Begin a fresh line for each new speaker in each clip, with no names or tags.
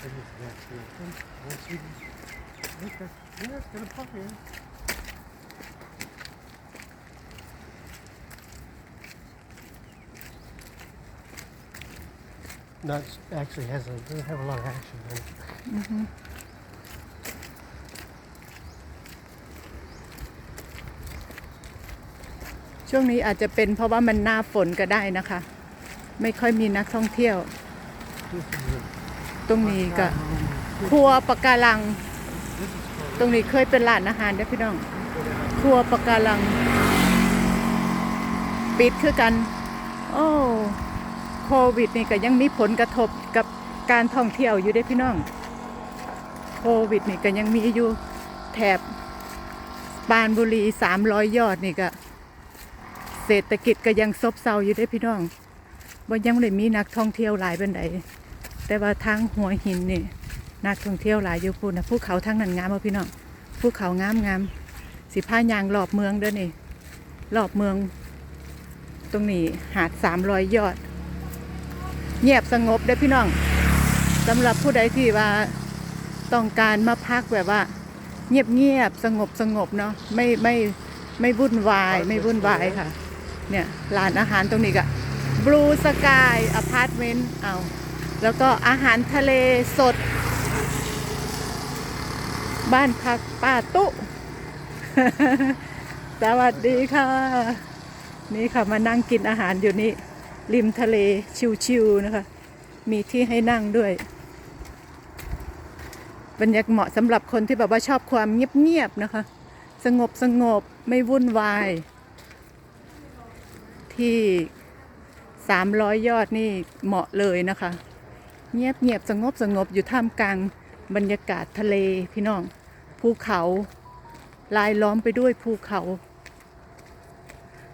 okay, yeah, it's gonna pop in. Not actually has a doesn't have a lot of action. But
ช่วงนี้อาจจะเป็นเพราะว่ามันหน้าฝนก็ได้นะคะ ไม่ค่อยมีนักท่องเที่ยว
this is it.
ตรงนี้ก็
Um,
ครัวปะการัง
this is called
ตรงนี้เคยเป็นร้านอาหารได้อพี่น้อง ครัวปะการัง ปิดคือกัน โอ้โควิดนี่ก็ยังมีผลกระทบกับการท่องเที่ยวอยู่ได้อพี่น้อง โควิดนี่ก็ยังมีอยู่แถบปรานบุรีสามร้อยยอดนี่ก็ เศรษฐกิจก็ยังซบเซาอยู่ได้อพี่น้องว่ายังเลยมีนักท่องเที่ยวหลายเป็นใด แต่ว่าทางหัวหินนี่นักท่องเที่ยวหลายอยู่พูนนะภูเขาทั้งนั้นงามเอาพี่น้องภูเขางามงามสิพายางรอบเมืองเด้อนี่รอบเมือง ตรงนี้หาดสามรอยยอด เงียบสงบเด้อพี่น้องสำหรับผู้ใดที่ว่าต้องการมาพักแบบว่า เงียบเงียบๆสงบสงบเนาะไม่ไม่ไม่วุ่นวาย ไม่วุ่นวายค่ะ เนี่ยร้านอาหารตรงนี้ก็ Blue Sky Apartment เอา แล้วก็อาหารทะเลสด บ้านพักป้าตุสวัสดีค่ะ นี่ค่ะมานั่งกินอาหารอยู่นี่ริมทะเลชิวๆนะคะ มีที่ให้นั่งด้วยบรรยากาศเหมาะสำหรับคนที่แบบว่าชอบความเงียบๆนะคะ สงบสงบไม่วุ่นวาย ที่สามร้อยยอดนี่เหมาะเลยนะคะ เงียบเงียบสงบสงบอยู่ท่ามกลางบรรยากาศทะเลพี่น้องภูเขาลายล้อมไปด้วยภูเขา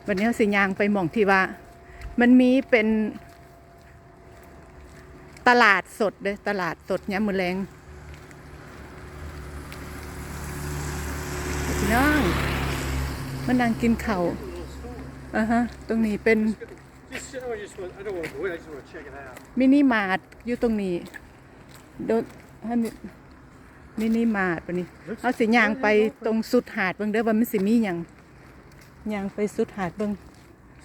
วันนี้สิยางไปมองที่ว่า มันมีเป็นตลาดสดเด้อตลาดสดย้ำมือแรงพี่น้องมันนั่งกินเขา่าอะฮะ ตรงนี้เป็น
Just, I just want, I don't want to go in, I just want to check it out.
มินิมาร์ทอยู่ตรงนี้โดนฮันมินิมาร์ทปะนี่เอาสิย่างไปตรงสุดหาดเบิ่งเด้อว่ามันสิมีหยังย่างไปสุดหาดเบิ่ง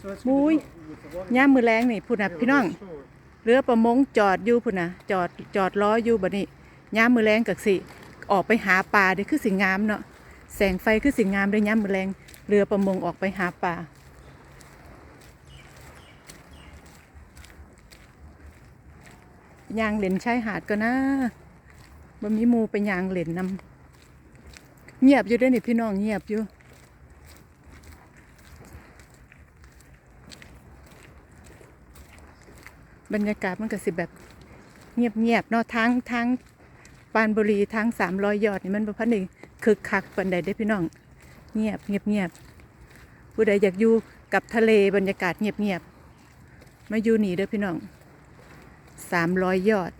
So that's
Ui.
with the one
ย่ามมือแรงนี่พุ่นน่ะพี่น้อง
store.
เรือประมงจอดอยู่พุ่นน่ะ จอดจอดล้ออยู่บัดนี้ย่ามมือแรงกักสิ ออกไปหาปลาเด้อคือสิงามเนาะแสงไฟคือสิงามเด้อย่ามมือแรงเรือประมงออกไปหาปลา ยางเหลนชายหาดก็นะบ่มีมูไปยางเหล่นนำเงียบอยู่เด้อนี่พี่น้องเงียบอยู่บรรยากาศมันก็สิแบบเงียบๆเนาะทั้งทั้งปานบุรีทั้งสามร้อยยอดนี่มันประพันธ์นี่งคึกคักปันใดได้อพี่น้อง เงียบเงียบเงียบผู้ใดอยากอยู่กับทะเลบรรยากาศเงียบเงียบมาอยู่นี่เด้อพี่น้อง สามร้อยยอด